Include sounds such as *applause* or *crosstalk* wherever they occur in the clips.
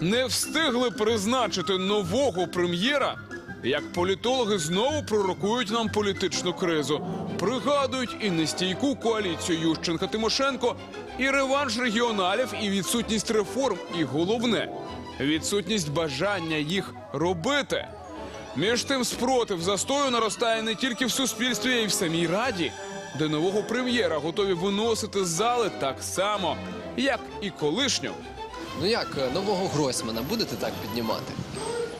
Не встигли призначити нового прем'єра, як політологи знову пророкують нам політичну кризу. Пригадують і нестійку коаліцію Ющенка Тимошенко, і реванш регіоналів, і відсутність реформ, і головне відсутність бажання їх робити. Між тим спротив застою наростає не тільки в суспільстві, а й в самій раді, де нового прем'єра готові виносити з зали так само, як і колишнього. Ну як е, нового Гройсмана будете так піднімати?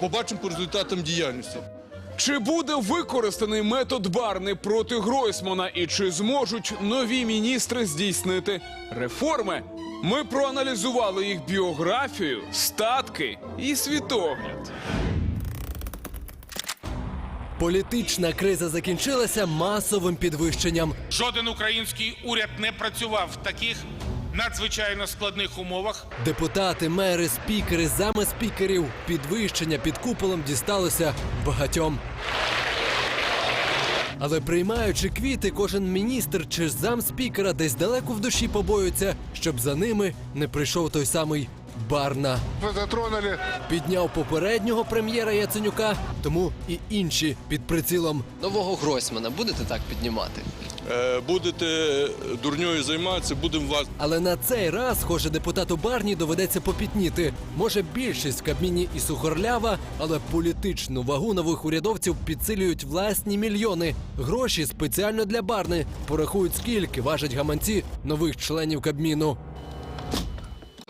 Побачимо по результатам діяльності. Чи буде використаний метод Барни проти Гройсмана і чи зможуть нові міністри здійснити реформи? Ми проаналізували їх біографію, статки і світогляд. Політична криза закінчилася масовим підвищенням. Жоден український уряд не працював в таких надзвичайно складних умовах. Депутати, мери, спікери, замеспікерів, підвищення під куполом дісталося багатьом. Але приймаючи квіти, кожен міністр чи замспікера десь далеко в душі побоюється, щоб за ними не прийшов той самий Барна. Затронули. Підняв попереднього прем'єра Яценюка, тому і інші під прицілом. Нового Гройсмана будете так піднімати? Е, будете дурньою займатися, будемо вас. Але на цей раз, схоже, депутату Барні доведеться попітніти. Може, більшість в Кабміні і сухорлява, але політичну вагу нових урядовців підсилюють власні мільйони. Гроші спеціально для Барни порахують, скільки важать гаманці нових членів Кабміну.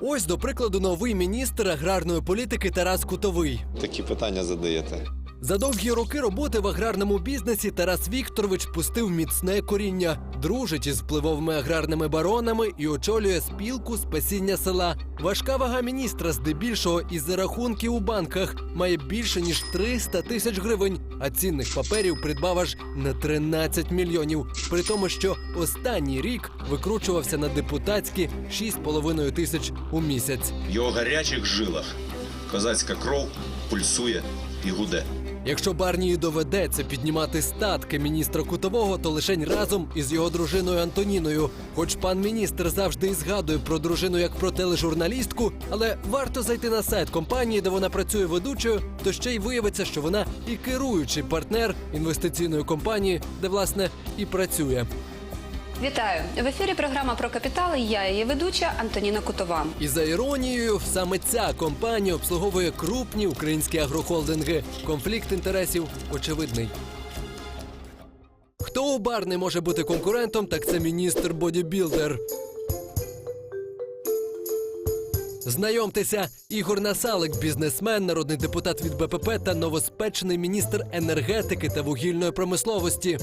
Ось, до прикладу, новий міністр аграрної політики Тарас Кутовий. Такі питання задаєте. За довгі роки роботи в аграрному бізнесі Тарас Вікторович пустив міцне коріння, дружить із впливовими аграрними баронами і очолює спілку спасіння села. Важка вага міністра, здебільшого із рахунків у банках, має більше ніж 300 тисяч гривень, а цінних паперів придбав аж на 13 мільйонів. При тому, що останній рік викручувався на депутатські 6,5 тисяч у місяць. В його гарячих жилах козацька кров пульсує і гуде. Якщо Барнії доведеться піднімати статки міністра кутового, то лишень разом із його дружиною Антоніною. Хоч пан міністр завжди і згадує про дружину як про тележурналістку, але варто зайти на сайт компанії, де вона працює ведучою, то ще й виявиться, що вона і керуючий партнер інвестиційної компанії, де власне і працює. Вітаю в ефірі. Програма про капітал. і Я її ведуча Антоніна Кутова. І за іронією, саме ця компанія обслуговує крупні українські агрохолдинги. Конфлікт інтересів очевидний. Хто у бар не може бути конкурентом, так це міністр бодібілдер. Знайомтеся, Ігор Насалик, бізнесмен, народний депутат від БПП та новоспечений міністр енергетики та вугільної промисловості.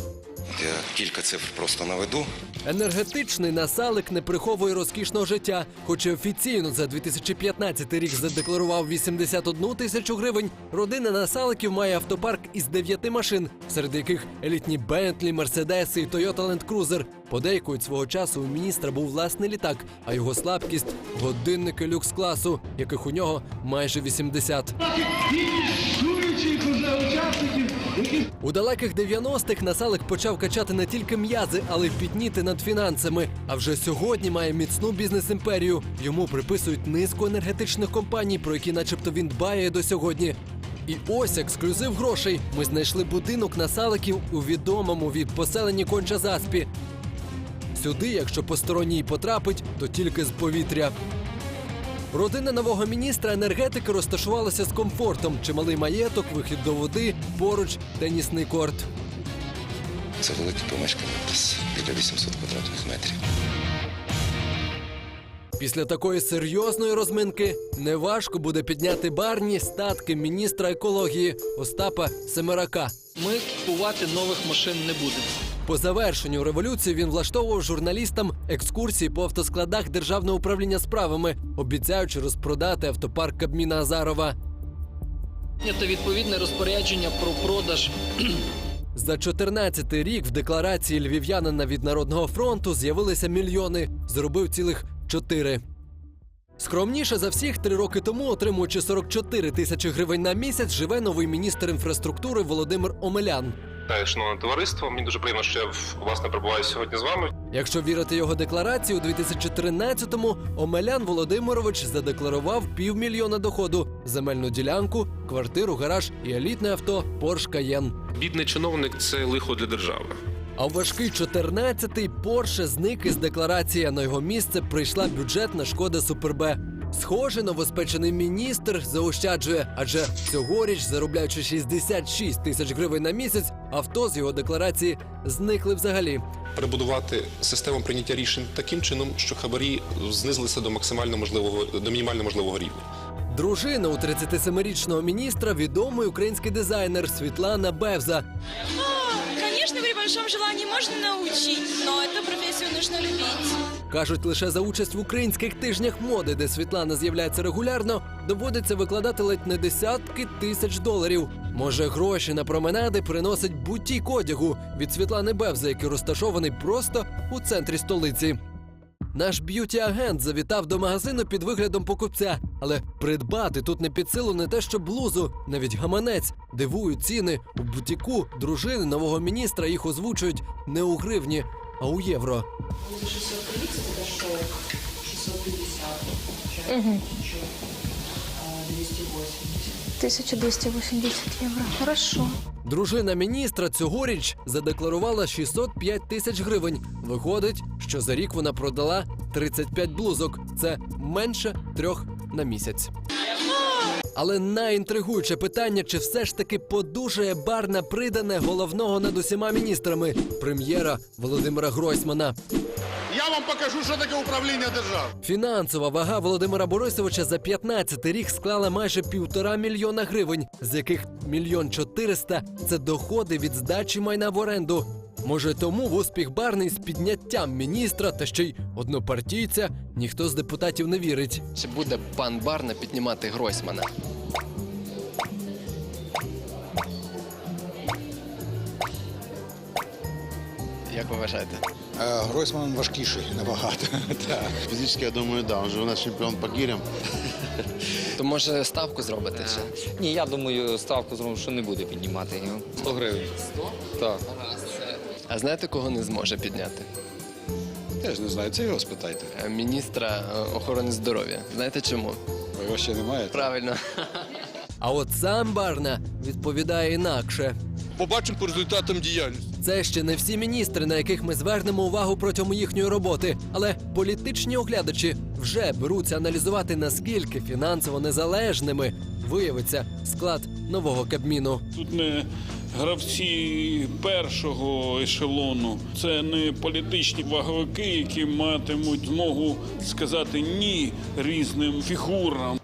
Я кілька цифр просто наведу. Енергетичний насалик не приховує розкішного життя, хоч і офіційно за 2015 рік задекларував 81 тисячу гривень. Родина насаликів має автопарк із 9 машин, серед яких елітні Бентлі, Мерседеси і Toyota Land Cruiser. Подейкують свого часу у міністра був власний літак, а його слабкість годинники люкс-класу, яких у нього майже 80. У далеких 90-х Насалик почав качати не тільки м'язи, але й пітніти над фінансами. А вже сьогодні має міцну бізнес-імперію. Йому приписують низку енергетичних компаній, про які, начебто, він дбає до сьогодні. І ось ексклюзив грошей. Ми знайшли будинок Насаликів у відомому від поселенні Конча Заспі. Сюди, якщо посторонній потрапить, то тільки з повітря. Родина нового міністра енергетики розташувалася з комфортом. Чималий маєток, вихід до води, поруч тенісний корт. Це велике помешкання, десь біля 800 квадратних метрів. Після такої серйозної розминки неважко буде підняти барні статки міністра екології Остапа Семерака. Ми купувати нових машин не будемо. По завершенню революції він влаштовував журналістам екскурсії по автоскладах державного управління справами, обіцяючи розпродати автопарк Кабміна Азарова. Це відповідне розпорядження про продаж *clears throat* За 14-й рік в декларації львів'янина від Народного фронту з'явилися мільйони. Зробив цілих чотири. Скромніше за всіх три роки тому, отримуючи 44 тисячі гривень на місяць, живе новий міністр інфраструктури Володимир Омелян. Шановне товариство. Мені дуже приємно, що я власне перебуваю сьогодні з вами. Якщо вірити його декларації, у 2013-му Омелян Володимирович задекларував півмільйона доходу, земельну ділянку, квартиру, гараж і елітне авто Porsche Cayenne. Бідний чиновник це лихо для держави. А в важкий 14-й Порше зник із декларації. На його місце прийшла бюджетна шкода Супер-Б. Схоже, новоспечений міністр заощаджує, адже цьогоріч, заробляючи 66 тисяч гривень на місяць, авто з його декларації зникли взагалі. перебудувати систему прийняття рішень таким чином, що хабарі знизилися до максимально можливого до мінімально можливого рівня. Дружина у 37-річного міністра відомий український дизайнер Світлана Бевза. Конечно, при большом желании можно научить, но эту профессию нужно любить. Кажуть, лише за участь в українських тижнях моди, де Світлана з'являється регулярно, доводиться викладати ледь не десятки тисяч доларів. Може, гроші на променади приносить бутік одягу від Світлани Бевза, який розташований просто у центрі столиці. Наш б'юті-агент завітав до магазину під виглядом покупця, але придбати тут не під силу не те, що блузу, навіть гаманець. Дивують ціни. У бутіку дружини нового міністра їх озвучують не у гривні, а у євро. 1280 евро. Хорошо. Дружина міністра цьогоріч задекларувала 605 тисяч гривень. Виходить, що за рік вона продала 35 блузок. Це менше трьох на місяць. Але найінтригуюче питання, чи все ж таки подужає бар на придане головного над усіма міністрами прем'єра Володимира Гройсмана. Я вам покажу, що таке управління держави. Фінансова вага Володимира Борисовича за 15 рік склала майже півтора мільйона гривень, з яких мільйон чотириста це доходи від здачі майна в оренду. Може, тому в успіх барний з підняттям міністра та ще й однопартійця ніхто з депутатів не вірить. Чи буде пан Барна піднімати Гройсмана? Як ви вважаєте? Гройсман важкіший набагато. *laughs* Физически, я думаю, да, он же у нас чемпион по гирям. То може ставку зробити? Чи? Ні, я думаю, ставку зробимо, що не буде піднімати його. 100 гривень. 100? Так. А знаєте, кого не зможе підняти? Я ж не знаю, це його спитайте. Е, Міністра е, охорони здоров'я. Знаєте чому? Ви його ще немає. Правильно. А от сам Барна відповідає інакше. Побачимо по результатам діяльності. Це ще не всі міністри, на яких ми звернемо увагу протягом їхньої роботи. Але політичні оглядачі вже беруться аналізувати, наскільки фінансово незалежними виявиться склад нового кабміну. Тут не гравці першого ешелону, це не політичні ваговики, які матимуть змогу сказати ні різним фігурам.